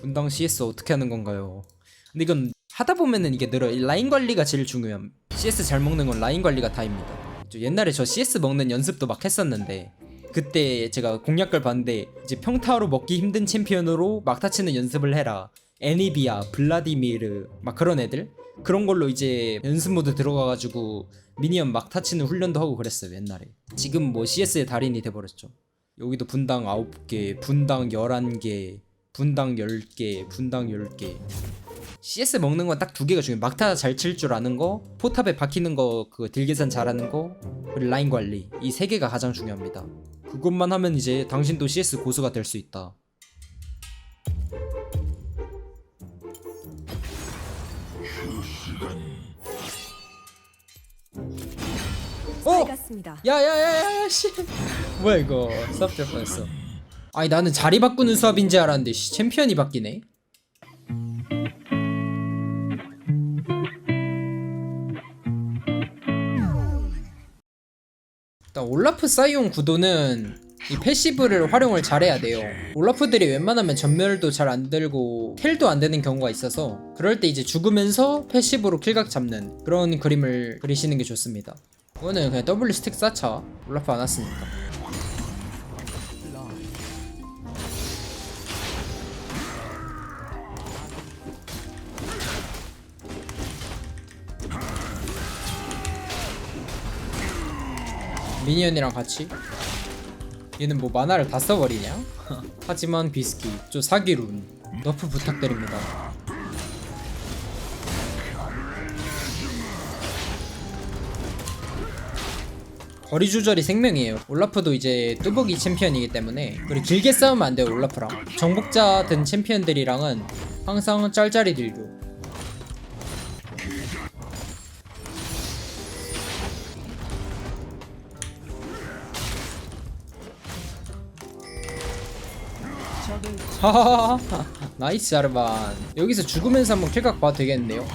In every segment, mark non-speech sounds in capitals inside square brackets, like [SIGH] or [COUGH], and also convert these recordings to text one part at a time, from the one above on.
분당 CS 어떻게 하는 건가요? 근데 이건 하다 보면은 이게 늘어. 이 라인 관리가 제일 중요함. CS 잘 먹는 건 라인 관리가 다입니다. 저 옛날에 저 CS 먹는 연습도 막 했었는데 그때 제가 공략글 봤는데 이제 평타로 먹기 힘든 챔피언으로 막타 치는 연습을 해라. 애니비아, 블라디미르 막 그런 애들 그런 걸로 이제 연습 모드 들어가가지고 미니언 막타 치는 훈련도 하고 그랬어요 옛날에. 지금 뭐 CS의 달인이 돼버렸죠. 여기도 분당 9개, 분당 11개, 분당 10개, 분당 10개. CS 먹는 건 딱 두 개가 중요해. 막타 잘 칠 줄 아는 거, 포탑에 박히는 거, 그거 딜 계산 잘하는 거, 그리고 라인 관리. 이 세 개가 가장 중요합니다. 그것만 하면 이제 당신도 CS 고수가 될 수 있다. 어! 야야야야 씨 [LAUGHS] 뭐야 이거 수업 될 뻔했어 아니 나는 자리 바꾸는 수업인지 알았는데 씨, 챔피언이 바뀌네. 일단 올라프 사이온 구도는 이 패시브를 활용을 잘해야 돼요. 올라프들이 웬만하면 전멸도 잘 안 들고 킬도 안 되는 경우가 있어서 그럴 때 이제 죽으면서 패시브로 킬각 잡는 그런 그림을 그리시는 게 좋습니다. 이거는 그냥 W 스틱 쌓자 올라프 안 왔으니까 미니언이랑 같이 얘는 뭐 만화를 다 써버리냐? 하지만 비스키 저 사기룬 너프 부탁드립니다 거리 조절이 생명이에요. 올라프도 이제 뚜벅이 챔피언이기 때문에 그리고 길게 싸우면 안 돼요. 올라프랑 정복자 든 챔피언들이랑은 항상 짤짤이 들고 하하하 [LAUGHS] 나이스 아르반. 여기서 죽으면서 한번 킬각 봐도 되겠는데요?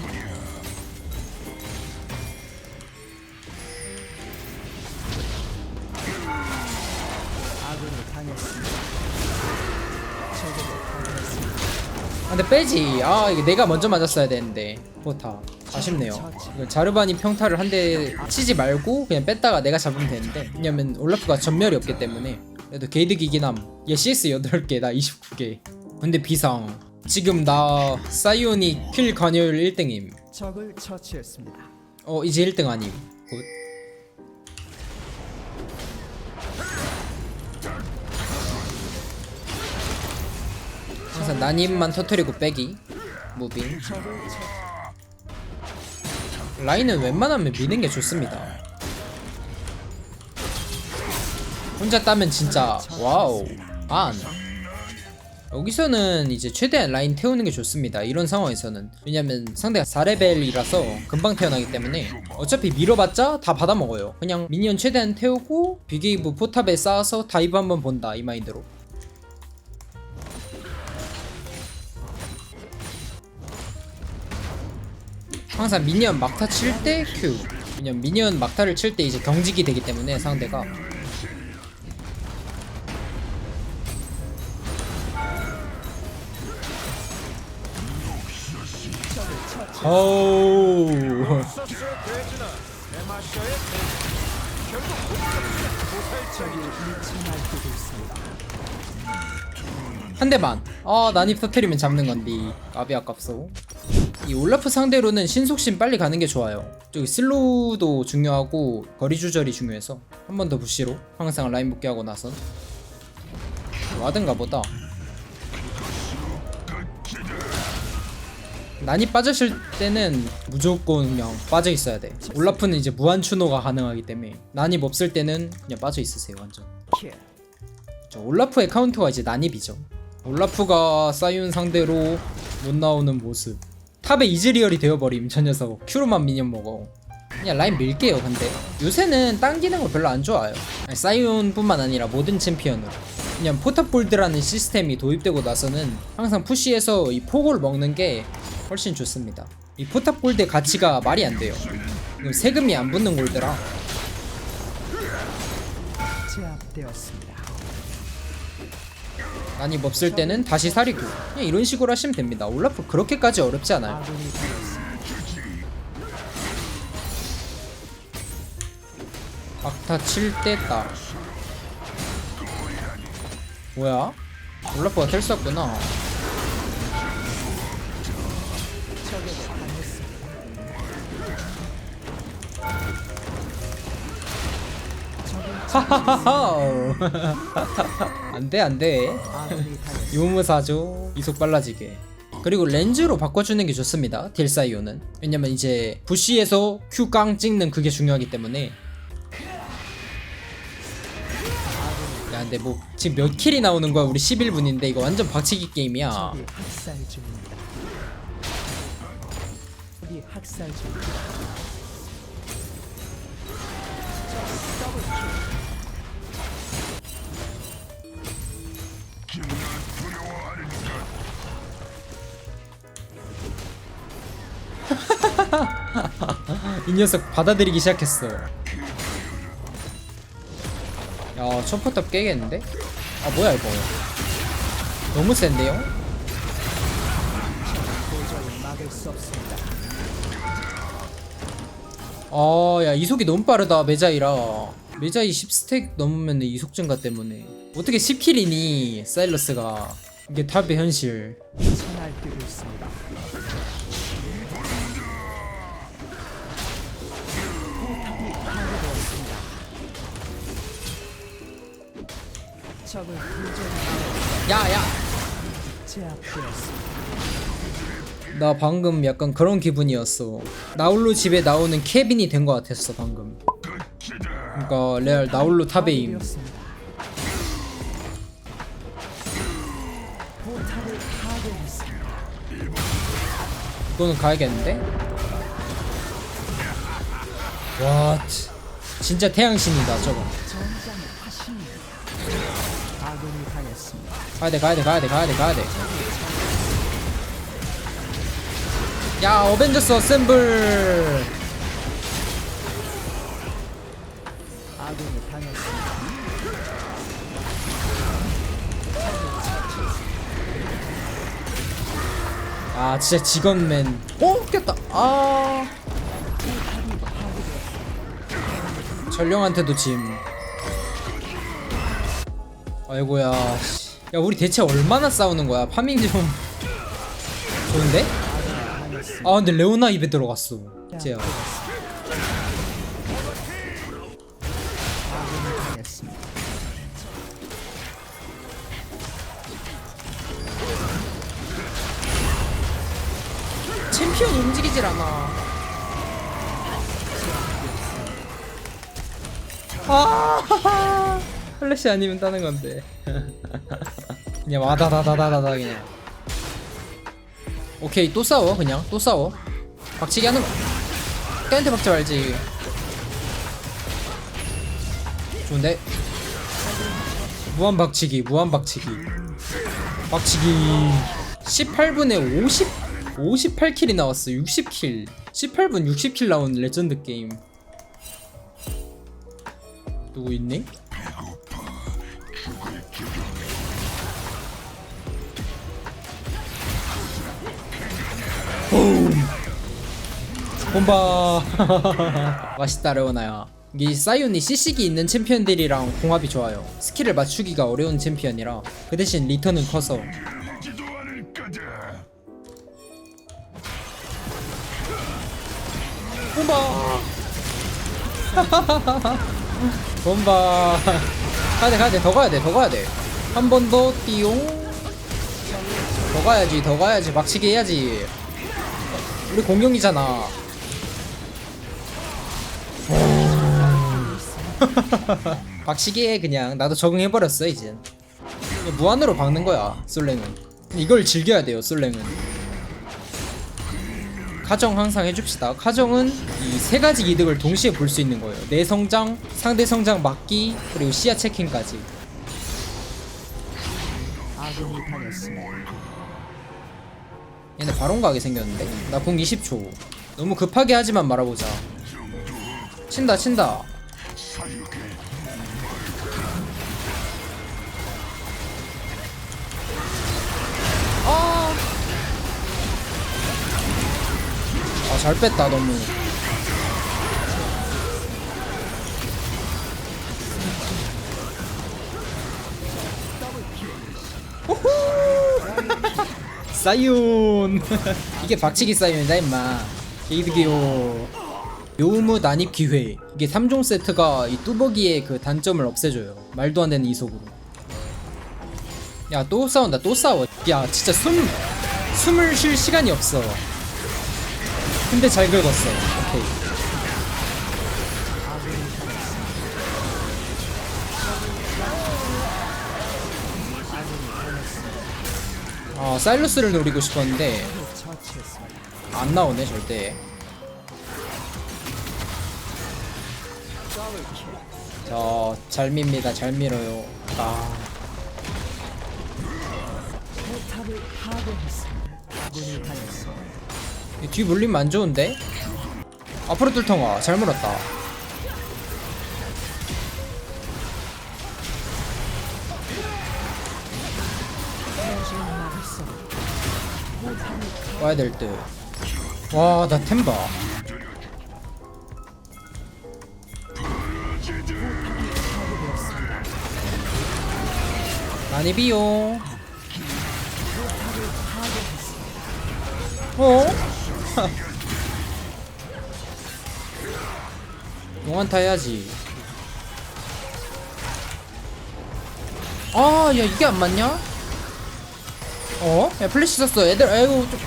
아, 근데 빼지. 아 이게 내가 먼저 맞았어야 되는데. 포타 아쉽네요. 자르반이 평타를 한 대 치지 말고 그냥 뺐다가 내가 잡으면 되는데. 왜냐면 올라프가 전멸이 없기 때문에 그래도 게이득이긴 함얘 CS 8개 나 29개. 근데 비상. 지금 나 사이오닉 킬 관여율 1등임. 적을 처치했습니다. 어 이제 1등 아님. 굿 항상 난임만 터트리고 빼기. 무빙. 라인은 웬만하면 미는 게 좋습니다 혼자 따면 진짜 와우 안 여기서는 이제 최대한 라인 태우는 게 좋습니다. 이런 상황에서는. 왜냐면 상대가 4레벨이라서 금방 태어나기 때문에 어차피 밀어봤자 다 받아먹어요. 그냥 미니언 최대한 태우고 비게이브 포탑에 쌓아서 다이브 한번 본다 이 마인드로. 항상 미니언 막타 칠 때 Q. 왜냐면 미니언 막타를 칠 때 이제 경직이 되기 때문에 상대가 한 대만. 아 난입 터트리면 잡는 건데. 까비 아깝소. 이 올라프 상대로는 신속심 빨리 가는 게 좋아요. 저기 슬로우도 중요하고 거리 조절이 중요해서 한 번 더 부시로 항상 라인 복귀하고 나선. 와든가 보다 난이 빠졌을 때는 무조건 그냥 빠져 있어야 돼. 올라프는 이제 무한 추노가 가능하기 때문에 난입 없을 때는 그냥 빠져 있으세요 완전. 킬. 저 올라프의 카운터가 이제 난입이죠. 올라프가 사이온 상대로 못 나오는 모습. 탑에 이즈리얼이 되어버림 저 녀석. 큐로만 미니언 먹어. 그냥 라인 밀게요 근데 요새는 당기는 거 별로 안 좋아요 사이온뿐만 아니라 모든 챔피언으로 그냥 포탑볼드라는 시스템이 도입되고 나서는 항상 푸시해서 이 포골 먹는 게 훨씬 좋습니다 이 포탑볼드의 가치가 말이 안 돼요 세금이 안 붙는 골드라 제압되었습니다. 난입 없을 때는 다시 사리고 그냥 이런 식으로 하시면 됩니다 올라프 그렇게까지 어렵지 않아요 아군이 당했습니다. 막타 칠때 딱. 뭐야? 올라프가 당했습니다. 하하하하. [LAUGHS] 안돼 안돼. 유무사죠. 이속 빨라지게. 그리고 렌즈로 바꿔주는 게 좋습니다. 딜사이오는. 왜냐면 이제 부시에서 Q 깡 찍는 그게 중요하기 때문에. 근데 뭐 지금 몇 킬이 나오는 거야 우리 11분인데 이거 완전 박치기 게임이야 적이 학살 중입니다. 적이 학살 중입니다. 이 녀석 받아들이기 시작했어. 야, 첫포탑 깨겠는데? 아, 뭐야, 이거. 너무 센데요? 도저히 막을 수 없습니다. 아, 야, 이속이 너무 빠르다, 메자이라. 메자이 10스택 넘으면 이속 증가 때문에. 어떻게 10킬이니, 사일러스가. 이게 탑의 현실. 야, 야! 제압되었습니다. 나 방금 약간 그런 기분이었어. 나홀로 집에 나오는 케빈이 된 것 같았어, 방금. 그니까, 레알 나홀로 탑에임. 이거는 가야겠는데? 와, 치- 진짜 태양신이다 저거. 가야돼, 가야돼, 가야돼, 가야돼, 가야돼. 야, 어벤져스 어셈블. 아, 진짜 직원맨. 어, 깼다. 아. 전령한테도 짐. 아이고야. 씨. 야, 우리 대체 얼마나 싸우는 거야? 파밍 좀 좋은데? 아, 근데 레오나 입에 들어갔어. 당했습니다. 챔피언이 움직이질 않아. 아, [LAUGHS] 플래시 아니면 따는 건데. [LAUGHS] 그냥 와다다다다다다 그냥. 오케이 또 싸워 그냥 또 싸워. 박치기 하는 거. 깨한테 박지 말지. 좋은데. 무한 박치기 무한 박치기. 박치기 18분에 50 58킬이 나왔어 60킬 18분 60킬 나온 레전드 게임 누구 있니? 봄바. 맛있다 레오나야 이 사이온이 CC기 있는 챔피언들이랑 궁합이 좋아요. 스킬을 맞추기가 어려운 챔피언이라 그 대신 리턴은 커서. 봄바. 봄바. [LAUGHS] 가야돼 가야돼. 더 가야돼 더 가야돼. 한 번 더 띠용. 더 가야지 더 가야지. 막치기 해야지 우리 공룡이잖아 [LAUGHS] 박치기 해 그냥 나도 적응해버렸어 이제 무한으로 박는 거야 솔랭은 이걸 즐겨야 돼요 솔랭은 카정 항상 해줍시다. 카정은 이 세 가지 이득을 동시에 볼 수 있는 거예요. 내 성장, 상대 성장 막기, 그리고 시야 체킹까지. 아군이 당했습니다. 얘네 바론 가게 생겼는데? 나 공 20초. 너무 급하게 하지만 말아보자. 친다 친다. 아, 아 잘 뺐다 너무. 호호 사이온. [LAUGHS] 이게 박치기 사이온이다 임마. 게이드기요. 묘무 난입 기회. 이게 3종 세트가 이 뚜벅이의 그 단점을 없애줘요. 말도 안 되는 이속으로. 야 또 싸운다 또 싸워. 야 진짜 숨 숨을 쉴 시간이 없어. 근데 잘 긁었어 어 사일러스를 노리고 싶었는데. 안 나오네 절대 저잘 밉니다 잘 밀어요 아 물리면 안 좋은데? 앞으로 뚫통아 잘 물었다 와야 될 듯 와 나 템바. 많이 비요 어? [LAUGHS] 용한타 해야지 아 야 이게 안 맞냐? 어? 야 플래시 썼어. 애들 아이고 좀.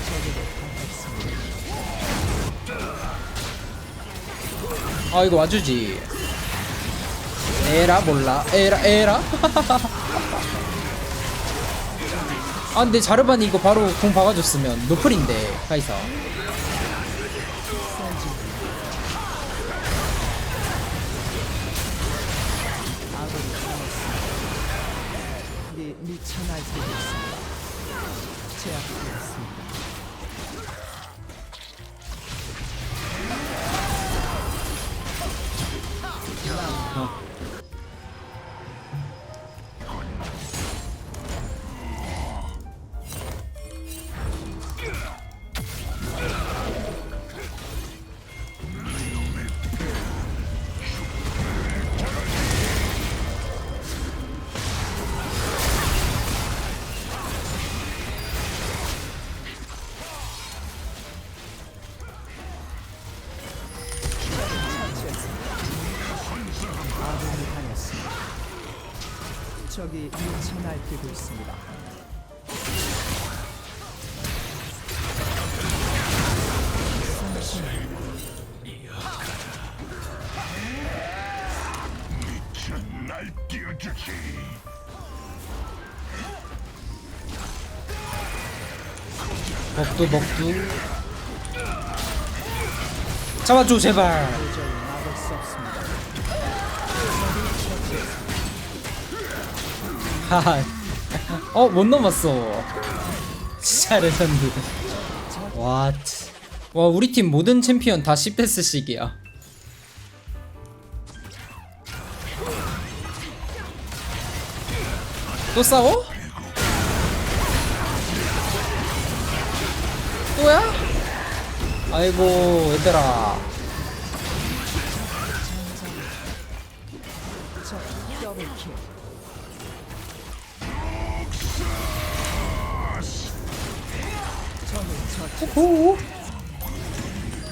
아 이거 와주지. 에라 몰라. 에라 에라? [LAUGHS] 아 근데 자르반이 이거 바로 공 박아줬으면 노플인데 카이사. 미쳐 날뛰고 있습니다. 제압되었습니다. 아 적이 미쳐 날뛰고 있습니다. 날뛰어주지 먹두 먹두 잡아줘 제발 하하 어 못 넘었어. 진짜 레전드. 왓와 우리 팀 모든 챔피언 다 10데스씩이야. 또 싸워? 또야? 아이고 얘들아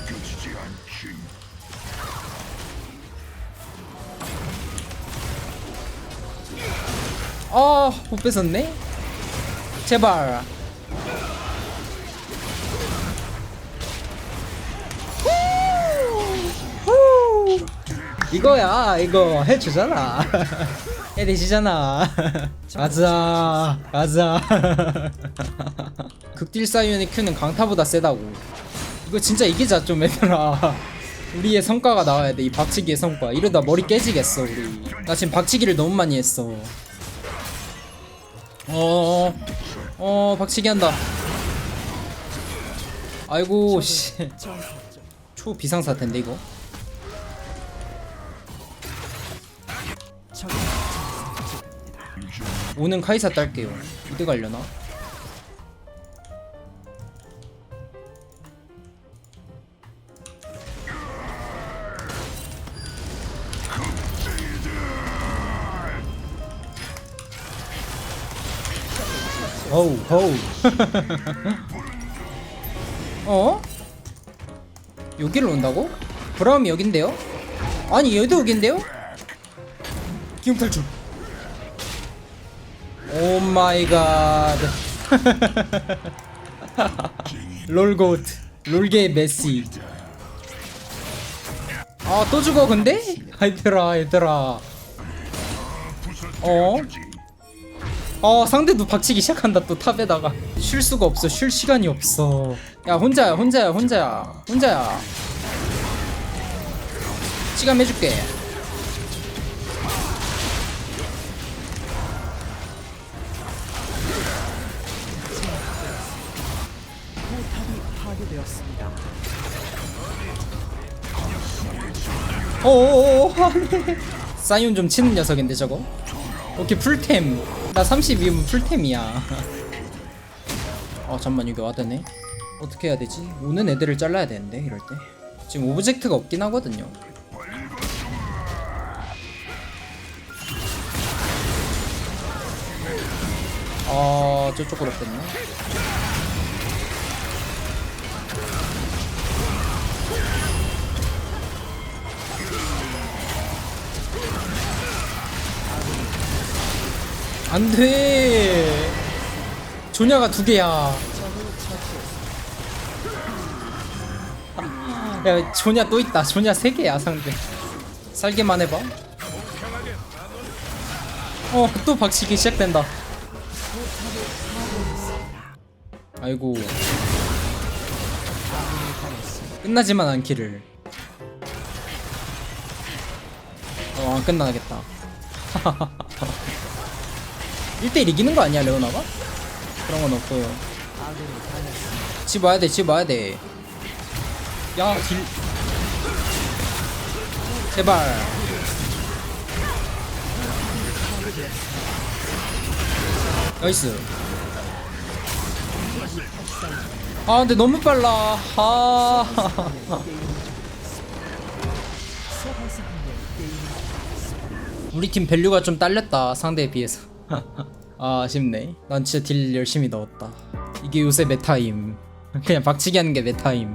그치지 않지 아, 못 뺏었네? 제발. 이거야, 이거 해주잖아. [LAUGHS] 해내시잖아. [LAUGHS] 가자, 가자. [LAUGHS] 극딜 사이언의 큐는 강타보다 세다고. 이거 진짜 이기자 좀 얘들아. [LAUGHS] 우리의 성과가 나와야 돼, 이 박치기의 성과. 이러다 머리 깨지겠어, 우리. 나 지금 박치기를 너무 많이 했어. 어, 어, 박치기 한다. 아이고, 씨. 정확죠. [LAUGHS] 초 비상사태인데, 이거? 오는 카이사 딸게요. 이드 갈려나? 호우 호우 [LAUGHS] 어? 여기를 온다고? 브라움이 여긴데요? 아니 얘도 여긴데요? 기용 탈출 오 마이 갓 [LAUGHS] 롤고트 롤게 메시 아 또 죽어 근데? 얘들아 얘들아 어? 어 상대도 박치기 시작한다 또 탑에다가 쉴 수가 없어 쉴 시간이 없어 야 혼자야 혼자야 혼자야 혼자야 시간 해줄게 안돼 사이온 좀 치는 녀석인데 저거 오케이 풀템 나 32면 풀템이야. 어 [LAUGHS] 잠만 여기 와드네. 어떻게 해야 되지? 오는 애들을 잘라야 되는데 이럴 때. 지금 오브젝트가 없긴 하거든요. 아 저쪽으로 뺐네 안돼. 조냐가 두 개야. 야 조냐 또 있다. 조냐 세 개야 상대. 살게만 해봐. 어또 박치기 시작된다. 아이고. 끝나지만 않기를. 어 안 끝나겠다 [LAUGHS] 1대1 이기는 거 아니야 레오나가? 그런 건 당했습니다. 집 와야 돼, 집 와야 돼. 야, 딜. 제발. 나이스. 아, 근데 너무 빨라. 아. 우리 팀 밸류가 좀 딸렸다 상대에 비해서 아 아쉽네. 난 진짜 딜 열심히 넣었다. 이게 요새 메타임. 그냥 박치기 하는 게 메타임